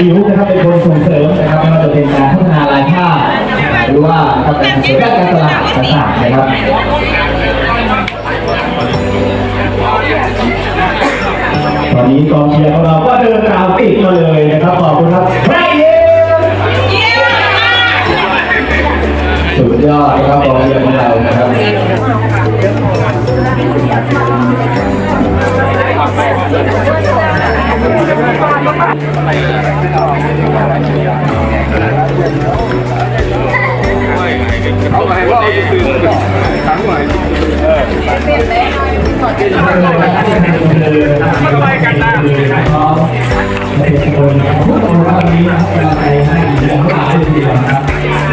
อิ๋วนะครับเป็นคนส่งเสริมนะครับไม่ว่าจะเป็นการพัฒนาลายผ้าหรือว่าการเสริมด้านการตลาดต่างๆนะครับตอนนี้กองเชียร์ของเราก็เดินตามติดมาเลยนะครับขอบคุณครับพระเอกสุดยอดนะครับกองเชียร์ของเรานะครับ เอาไปว่าเอาซื้อทั้งหน่อยไปกันนะพร้อมและเป็นคนพวกเราวันนี้นะครับเราไปให้ดีแล้วก็ให้ดีนะครับ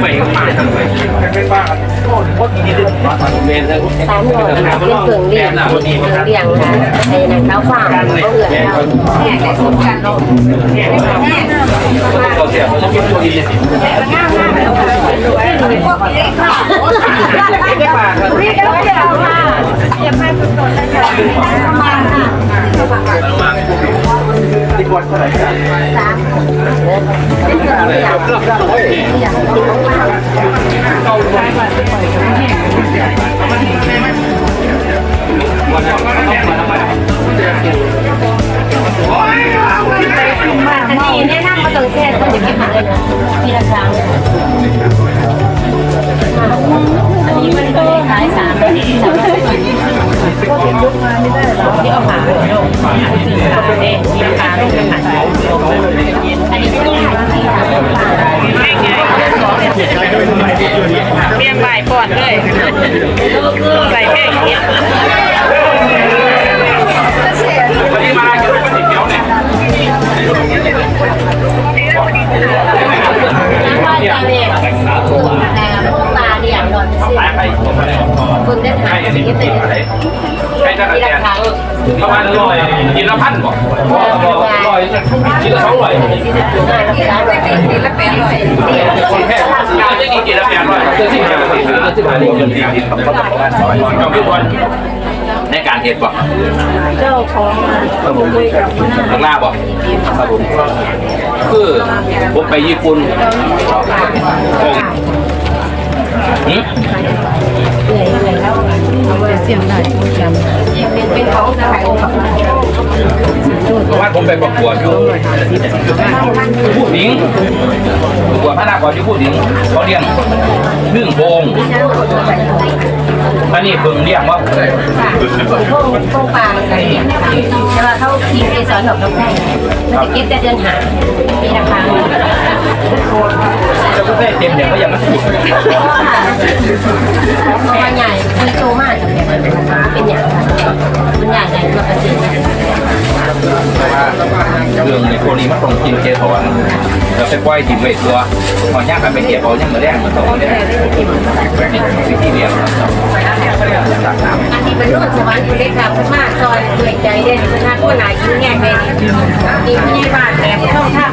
ไปป้าทำไปไม่ป้าคนดีดีป้าทำเมนเลยสามหน่อยเป็นเพิ่งเลี้ยงเพิ่งเลี้ยงนะไอ้นั่นเขาฝากเขาเอื้อเขาแหกได้สุดกันเนาะเราเสียเราต้องกินตัวดีไม่ป้าครับนี่ก็ไม่เอาค่ะเก็บให้สุดๆเลยค่ะมาค่ะ วัดเท่าไหร่กันสามเลี้ยงอย่างของมาวันนั้นต้องมาทำไมอันนี้แนะนำมาตรงเส้นต้องจะเก็บมาเลยนะทีละครั้งอันนี้มันก็ขายสามสาม บ่ายปอนเลย ใส่แค่อย่างเงี้ย ระมาณร้อยกินละพันบอกร้อยกินละสองร้อยที่จะถึงได้แล้วร้านแบบนี้ละแปดร้อยคนแค่เราจะกินกินละแปดร้อยเจ้าที่แปดร้อยเจ้าที่แปดร้อยเงินสี่สิบต้องต้องต้องคิดวันในการเห็ดบอกเจ้าของข้างหน้าบอกครับผมคือผมไปญี่ปุ่นหืมเสียงหน่อยเป็น เป็นเขาจะขายของเพราะว่าผมไปประกวดอยู่ผู้หญิงประกวดพระนาคอยู่ผู้หญิงเขาเลี้ยงพึ่งโพงอันนี้เพิ่งเลี้ยงว่าพวกพวกปลาอะไรเนี่ยแต่ว่าเขาทีมเอสอนดอกกำแพงมันจะเก็บแต่เดือนหาปีละครั้ง จะก็ได้เต็มเดี๋ยวก็ยังไม่ถูกเพราะว่าใหญ่คือโตมากเป็นอย่างมันใหญ่ใหญ่มาปกจริเรื่องในโคนี้มันต้องกินเกสรแล้วไปปล่อยถิ่นไว้ตัวพอย่างกันไปเก็บเอายังมาแรงมาต่อเนี่ยวิธีเลี้ยงจากน้ำอันนี้เป็นรุ่นสวรรค์อยู่เล็กค่ะคุณมาซอยด้วยใจเด่นคุณมาตัวไหนยิ้มแง่เลยดีพี่บ้านแต่ผู้ท่องท่า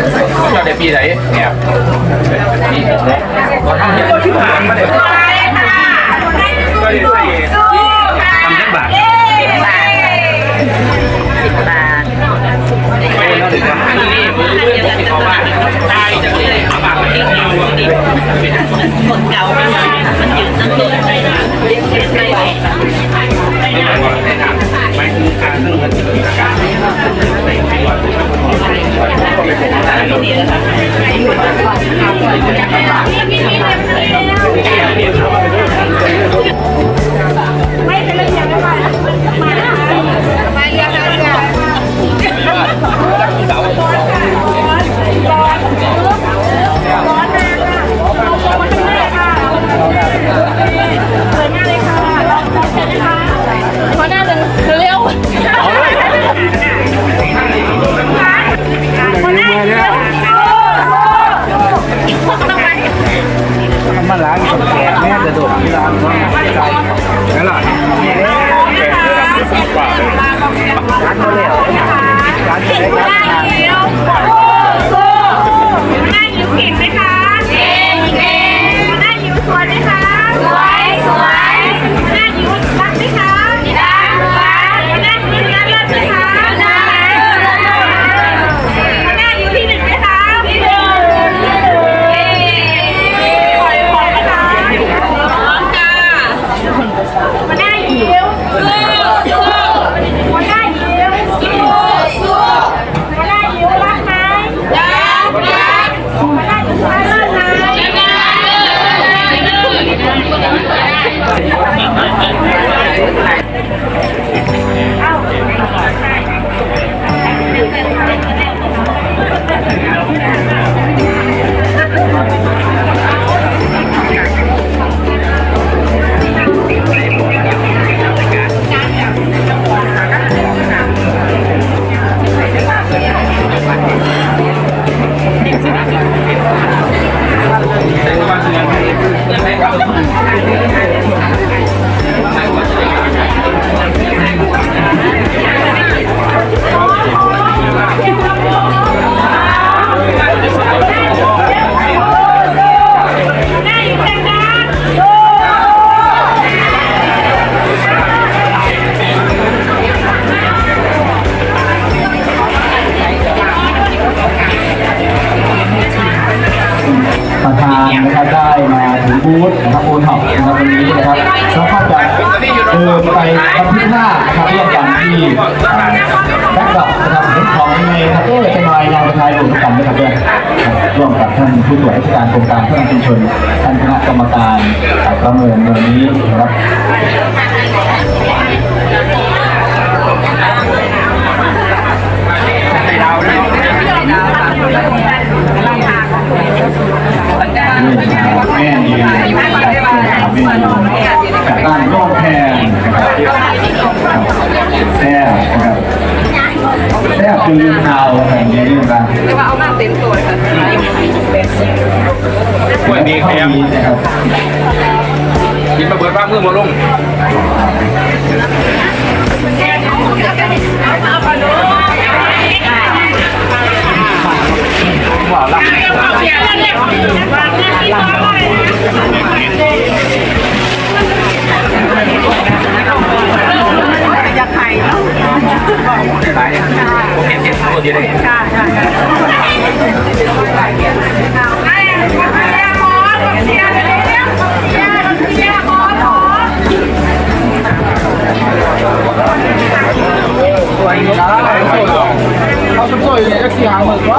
ครับก็ได้ปีไหนเนี่ยปีหกก็ทำยังที่ผ่านมาเลยก็ได้ใส่ทำยังบาทไม่ได้ถึงว่านี่มือเรื่องที่เขาว่าตายจากนี้เขาบาดไม่ได้เอาดิคนเก่ามันมันยืนตั้งตัว ได้เห บูธนะครับโอท็อปนะครับวันนี้นะครับแล้วก็จะเดินไปบันทึกภานะครับร่วมกันที่แบ็คดรอปนะครับของในครับก็จะมาเราประชาชนกันนะครับด้วยร่วมกับท่านผู้ตรวจราชการโครงการเพัฒนชุมชนท่านคณะกรรมการประเมินเรื่องนี้นะครับ แม่ยืนจากแม่ยืนจากบ้านร่องแพงแซ่บนะครับแซ่บจนลืมเท้าแห่งนี้นะครับกล้วยมีแคมนะครับกินประเบิดว่ามือมาลงว่าลับ หลายผมเห็นเห็นตัวเดียวเลยเขาจะช่อยเนี่ยจะเสียหายหมดวะ